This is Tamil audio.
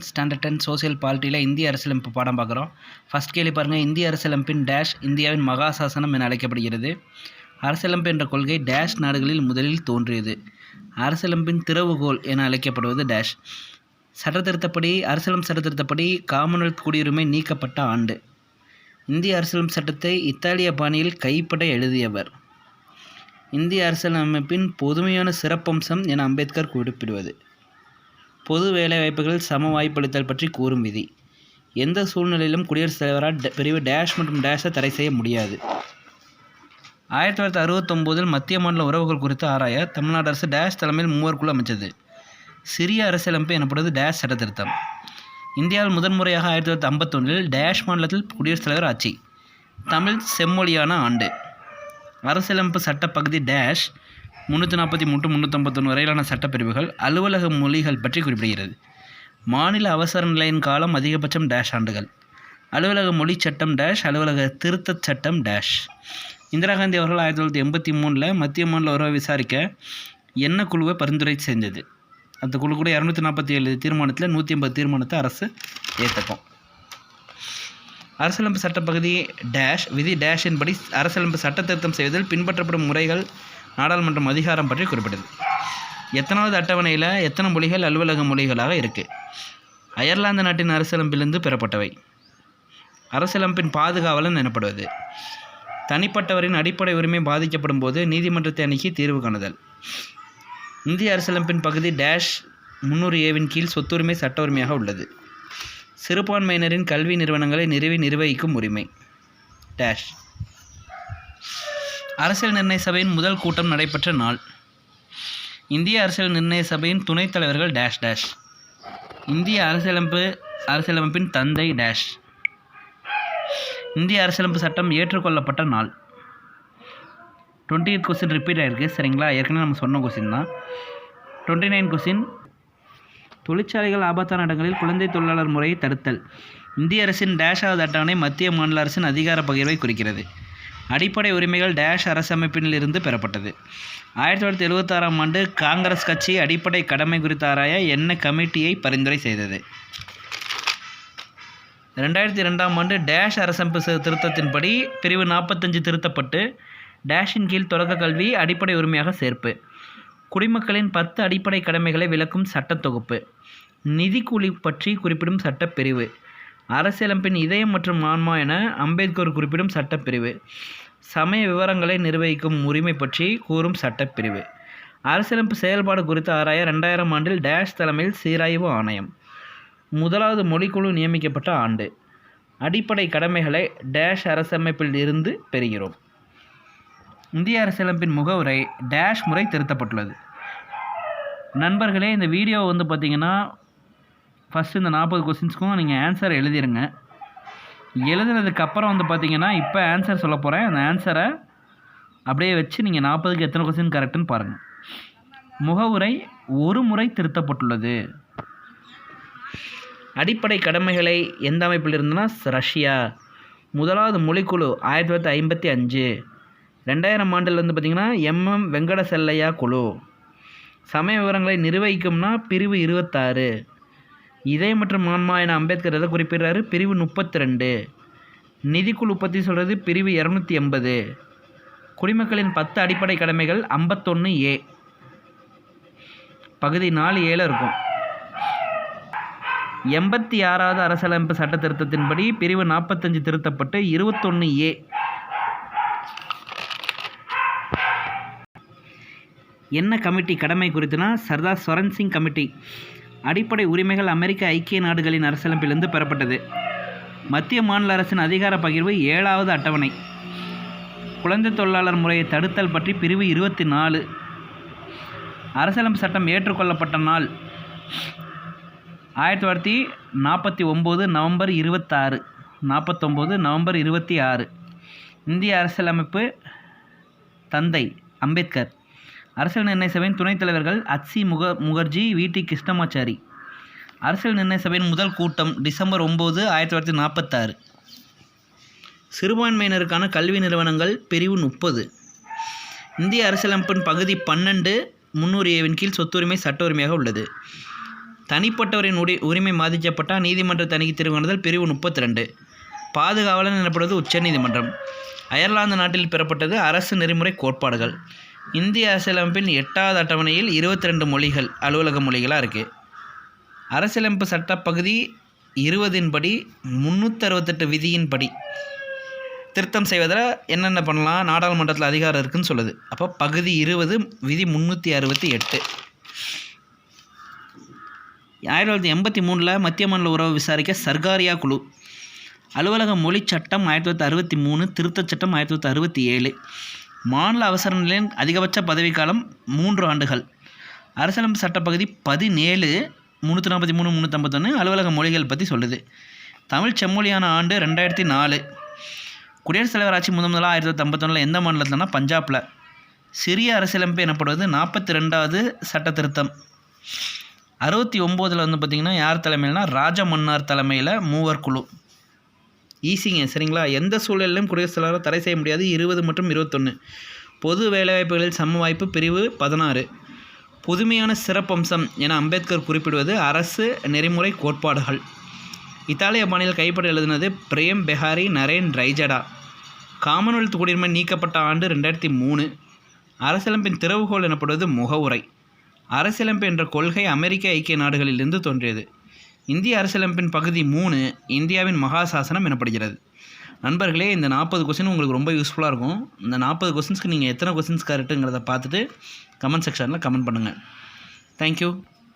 ஸ்டாண்டர்ட் டென் சோசியல் பாலிட்டியில் இந்திய அரசியலமைப்பு பாடம் பார்க்குறோம். ஃபஸ்ட் கேள்வி பாருங்கள் இந்திய அரசியலமைப்பின் டேஷ் இந்தியாவின் மகாசாசனம் என அழைக்கப்படுகிறது. அரசியலமைப்பு என்ற கொள்கை டேஷ் நாடுகளில் முதலில் தோன்றியது. அரசியலமைப்பின் திறவுகோல் என அழைக்கப்படுவது டேஷ் சட்டத்திருத்தப்படி அரசியலம் சட்டத்திருத்தப்படி காமன்வெல்த் குடியுரிமை நீக்கப்பட்ட ஆண்டு. இந்திய அரசியலமைப்பு சட்டத்தை இத்தாலிய பாணியில் கைப்பட எழுதியவர். இந்திய அரசியலமைப்பின் பொதுமையான சிறப்பம்சம் என அம்பேத்கர் குறிப்பிடுவது. பொது வேலைவாய்ப்புகளில் சம வாய்ப்பளித்தல் பற்றி கூறும் விதி. எந்த சூழ்நிலையிலும் குடியரசுத் தலைவரால் ட- பிரிவு டேஷ் மற்றும் டேஷை தடை செய்ய முடியாது. ஆயிரத்தி தொள்ளாயிரத்தி அறுபத்தொம்போதில் மத்திய மாநில உறவுகள் குறித்து ஆராய தமிழ்நாடு அரசு டேஷ் தலைமையில் மூவர் குழு அமைச்சது. சிறிய அரசியலமைப்பு எனப்படுவது டேஷ் சட்டத்திருத்தம். இந்தியாவில் முதன்முறையாக ஆயிரத்தி தொள்ளாயிரத்தி ஐம்பத்தொன்னில் டேஷ் மாநிலத்தில் குடியரசுத் தலைவர் ஆட்சி. தமிழ் செம்மொழியான ஆண்டு. அரசியலமைப்பு சட்டப்பகுதி டேஷ் முந்நூற்றி நாற்பத்தி மூன்று முந்நூற்றம்பத்தொன்று வரையிலான சட்டப்பிரிவுகள் அலுவலக மொழிகள் பற்றி குறிப்பிடுகிறது. மாநில அவசர நிலையின் காலம் அதிகபட்சம் டேஷ் ஆண்டுகள். அலுவலக மொழி சட்டம் டேஷ் அலுவலக திருத்தச் சட்டம் டேஷ் இந்திரா காந்தி அவர்கள் ஆயிரத்தி தொள்ளாயிரத்தி எண்பத்தி மூணில் மத்திய மாநில உறவை விசாரிக்க என்ன குழுவை பரிந்துரை செஞ்சது? அந்த குழு கூட இரநூத்தி நாற்பத்தி ஏழு தீர்மானத்தில் நூற்றி ஐம்பது தீர்மானத்தை அரசு ஏற்றுக்கும் அரசியலமைப்பு சட்டப்பகுதி டேஷ் விதி டேஷின் படி அரசியலமைப்பு சட்ட திருத்தம் செய்வதில் பின்பற்றப்படும் முறைகள் நாடாளுமன்றம் அதிகாரம் பற்றி குறிப்பிடுது எத்தனாவது அட்டவணையில் எத்தனை மொழிகள் அலுவலக மொழிகளாக இருக்குது அயர்லாந்து நாட்டின் அரசியலமைப்பிலிருந்து பெறப்பட்டவை. அரசியலமைப்பின் பாதுகாவலன் எனப்படுவது. தனிப்பட்டவரின் அடிப்படை உரிமை பாதிக்கப்படும் போது நீதிமன்றத்தை அணுகி தீர்வு காணுதல். இந்திய அரசியலமைப்பின் பகுதி டேஷ் முன்னூறு ஏவின் கீழ் சொத்துரிமை சட்ட உரிமையாக உள்ளது. சிறுபான்மையினரின் கல்வி நிறுவனங்களை நிறுவி நிர்வகிக்கும் உரிமை. டேஷ் அரசியல் நிர்ணய சபையின் முதல் கூட்டம் நடைபெற்ற நாள். இந்திய அரசியல் நிர்ணய சபையின் துணைத் தலைவர்கள் டேஷ் டேஷ் இந்திய அரசியலமைப்பு அரசியலமைப்பின் தந்தை டேஷ் இந்திய அரசியலமைப்பு சட்டம் ஏற்றுக்கொள்ளப்பட்ட நாள். டுவெண்ட்டி எயிட் கொஸ்டின் ரிப்பீட் ஆகிருக்கு சரிங்களா? ஏற்கனவே நம்ம சொன்ன கொஸ்டின் தான். டுவெண்ட்டி நைன் கொஸ்டின் தொழிற்சாலைகள் ஆபத்தான இடங்களில் குழந்தை தொழிலாளர் முறையை தடுத்தல். இந்திய அரசின் டேஷாவது அட்டவணை மத்திய மாநில அரசின் அதிகார பகிர்வை குறிக்கிறது. அடிப்படை உரிமைகள் டேஷ் அரசமைப்பினிலிருந்து பெறப்பட்டது. ஆயிரத்தி தொள்ளாயிரத்தி எழுபத்தாறாம் ஆண்டு காங்கிரஸ் கட்சி அடிப்படை கடமை குறித்தாராய என்ன கமிட்டியை பரிந்துரை செய்தது? ரெண்டாயிரத்தி ரெண்டாம் ஆண்டு டேஷ் அரசமைப்பு திருத்தத்தின்படி பிரிவு நாற்பத்தஞ்சு திருத்தப்பட்டு டேஷின் கீழ் தொடக்க கல்வி அடிப்படை உரிமையாக சேர்ப்பு. குடிமக்களின் பத்து அடிப்படை கடமைகளை விளக்கும் சட்டத்தொகுப்பு நிதிக்கூலி பற்றி குறிப்பிடும் சட்டப்பிரிவு அரசியலமைப்பின் இதயம் மற்றும் ஆன்மா என அம்பேத்கர் குறிப்பிடும் சட்டப்பிரிவு. சமய விவரங்களை நிர்வகிக்கும் உரிமை பற்றி கூறும் சட்டப்பிரிவு. அரசியலமைப்பு செயல்பாடு குறித்து ஆராய ரெண்டாயிரம் ஆண்டில் டேஷ் தலைமையில் சீராய்வு ஆணையம். முதலாவது மொழிக்குழு நியமிக்கப்பட்ட ஆண்டு. அடிப்படை கடமைகளை டேஷ் அரசமைப்பில் இருந்து பெறுகிறோம். இந்திய அரசியலமைப்பின் முகவுரை டேஷ் முறை திருத்தப்பட்டுள்ளது. நண்பர்களே இந்த வீடியோ வந்து பார்த்திங்கன்னா ஃபஸ்ட்டு இந்த நாற்பது கொஸ்டின்ஸ்க்கும் நீங்கள் ஆன்சர் எழுதிருங்க. எழுதுனதுக்கப்புறம் வந்து பார்த்தீங்கன்னா இப்போ ஆன்சர் சொல்ல போகிறேன் அந்த ஆன்சரை அப்படியே வச்சு நீங்கள் நாற்பதுக்கு எத்தனை கொஸ்டின் கரெக்டுன்னு பாருங்கள் முகவுரை ஒரு முறை திருத்தப்பட்டுள்ளது. அடிப்படை கடமைகளை எந்த அமைப்பில் இருந்துன்னா ரஷ்யா. முதலாவது மொழிக்குழு ஆயிரத்தி தொள்ளாயிரத்தி ஐம்பத்தி அஞ்சு. ரெண்டாயிரம் ஆண்டில் வந்து பார்த்திங்கன்னா எம்எம் வெங்கட செல்லையா குழு. சமய விவரங்களை நிர்வகிக்கும்னா பிரிவு இருபத்தாறு. இதய மற்றும் ஆன்மா என அம்பேத்கர் எதை குறிப்பிடுறாரு? பிரிவு முப்பத்தி ரெண்டு நிதிக்குழு பற்றி சொல்கிறது பிரிவு இரநூத்தி எண்பது. குடிமக்களின் பத்து அடிப்படை கடமைகள் ஐம்பத்தொன்று ஏ. பகுதி நாலு ஏழு இருக்கும். எண்பத்தி ஆறாவது அரசியலமைப்பு சட்ட திருத்தத்தின்படி பிரிவு நாற்பத்தஞ்சு திருத்தப்பட்டு இருபத்தொன்று ஏ. என்ன கமிட்டி கடமை குறித்துனா சர்தார் ஸ்வரன் சிங் கமிட்டி. அடிப்படை உரிமைகள் அமெரிக்க ஐக்கிய நாடுகளின் அரசமைப்பிலிருந்து பெறப்பட்டது. மத்திய மாநில அரசின் அதிகார பகிர்வு ஏழாவது அட்டவணை. குழந்தை தொழிலாளர் முறையை தடுத்தல் பற்றி பிரிவு இருபத்தி நாலு அரசியலமைப்பு சட்டம் ஏற்றுக்கொள்ளப்பட்ட நாள் ஆயிரத்தி தொள்ளாயிரத்தி நாற்பத்தி ஒம்பது நவம்பர் இருபத்தாறு. நாற்பத்தொம்போது நவம்பர் இருபத்தி ஆறு. இந்திய அரசியலமைப்பு தந்தை அம்பேத்கர். அரசியல் நிர்ணய சபையின் துணைத் தலைவர்கள் அச்சி முக முகர்ஜி வி. டி. கிருஷ்ணமாச்சாரி. அரசியல் நிர்ணய சபையின் முதல் கூட்டம் டிசம்பர் ஒம்பது ஆயிரத்தி தொள்ளாயிரத்தி நாற்பத்தாறு. சிறுபான்மையினருக்கான கல்வி நிறுவனங்கள் பிரிவு முப்பது. இந்திய அரசியலமைப்பின் பகுதி பன்னெண்டு முன்னுரிமையின் கீழ் சொத்துரிமை சட்ட உரிமையாக உள்ளது. தனிப்பட்டவரின் உரி உரிமை பாதிக்கப்பட்டால் நீதிமன்ற தணிக்கை தீர்மானத்தில் பிரிவு முப்பத்தி ரெண்டு பாதுகாவலன் எனப்படுவது உச்சநீதிமன்றம். அயர்லாந்து நாட்டில் பெறப்பட்டது அரசு நெறிமுறை கோட்பாடுகள். இந்திய அரசியலமைப்பின் எட்டாவது அட்டவணையில் இருபத்தி ரெண்டு மொழிகள் அலுவலக மொழிகளாக இருக்குது அரசியலமைப்பு சட்டப்பகுதி இருபதின் படி அறுபத்தெட்டு விதியின்படி. திருத்தம் செய்வதில் என்னென்ன பண்ணலாம்? நாடாளுமன்றத்தில் அதிகாரம் இருக்குதுன்னு சொல்லுது. அப்போ பகுதி இருபது விதி முந்நூற்றி அறுபத்தி எட்டு. ஆயிரத்தி தொள்ளாயிரத்தி எண்பத்தி மூணில் மத்திய மாநில உறவு விசாரிக்க சர்காரியா குழு. அலுவலக மொழி சட்டம் ஆயிரத்தி தொள்ளாயிரத்தி அறுபத்தி மூணு திருத்தச் சட்டம் ஆயிரத்தி தொள்ளாயிரத்தி அறுபத்தி ஏழு. மாநில அவசர நிலையின் அதிகபட்ச பதவிக்காலம் மூன்று ஆண்டுகள். அரசியலமைப்பு சட்டப்பகுதி பதினேழு முந்நூற்றி நாற்பத்தி மூணு முந்நூற்றம்பத்தொன்று அலுவலக மொழிகள் பற்றி சொல்லுது. தமிழ் செம்மொழியான ஆண்டு ரெண்டாயிரத்தி நாலு. குடியரசுத் தலைவர் ஆட்சி முதன் முதலாக ஆயிரத்தி தொள்ளாயிரத்தி ஐம்பத்தொன்னில் எந்த மாநிலத்தில்னா பஞ்சாபில். சிறிய அரசியலமைப்பு எனப்படுவது நாற்பத்தி ரெண்டாவது சட்ட திருத்தம். அறுபத்தி ஒம்போதில் வந்து பார்த்திங்கன்னா யார் தலைமையில்னா ராஜமன்னார் தலைமையில் மூவர் குழு. ஈஸிங்க சரிங்களா? எந்த சூழலிலும் குடியரசுத் தலைவரை தடை செய்ய முடியாது. இருபது மற்றும் இருபத்தொன்று பொது வேலைவாய்ப்புகளில் சம வாய்ப்பு பிரிவு பதினாறு. புதுமையான சிறப்பம்சம் என அம்பேத்கர் குறிப்பிடுவது அரசு நெறிமுறை கோட்பாடுகள். இத்தாலிய பாணியில் கைப்பட எழுதினது பிரேம் பெஹாரி நரேன் ரைஜடா காமன்வெல்த் குடியுரிமை நீக்கப்பட்ட ஆண்டு ரெண்டாயிரத்தி மூணு. அரசியலமைப்பின் திறவுகோல் எனப்படுவது முகவுரை. அரசியலமைப்பு என்ற கொள்கை அமெரிக்க ஐக்கிய நாடுகளிலிருந்து தோன்றியது. இந்திய அரசியலமைப்பின் பகுதி மூணு இந்தியாவின் மகாசாசனம் எனப்படுகிறது. நண்பர்களே இந்த நாற்பது கொஸ்டின் உங்களுக்கு ரொம்ப யூஸ்ஃபுல்லாக இருக்கும். இந்த நாற்பது கொஸ்டின்ஸ்க்கு நீங்கள் எத்தனை கொஸ்டின்ஸ் கரெக்டுங்கிறத பார்த்துட்டு கமெண்ட் செக்ஷனில் கமெண்ட் பண்ணுங்கள் தேங்க்யூ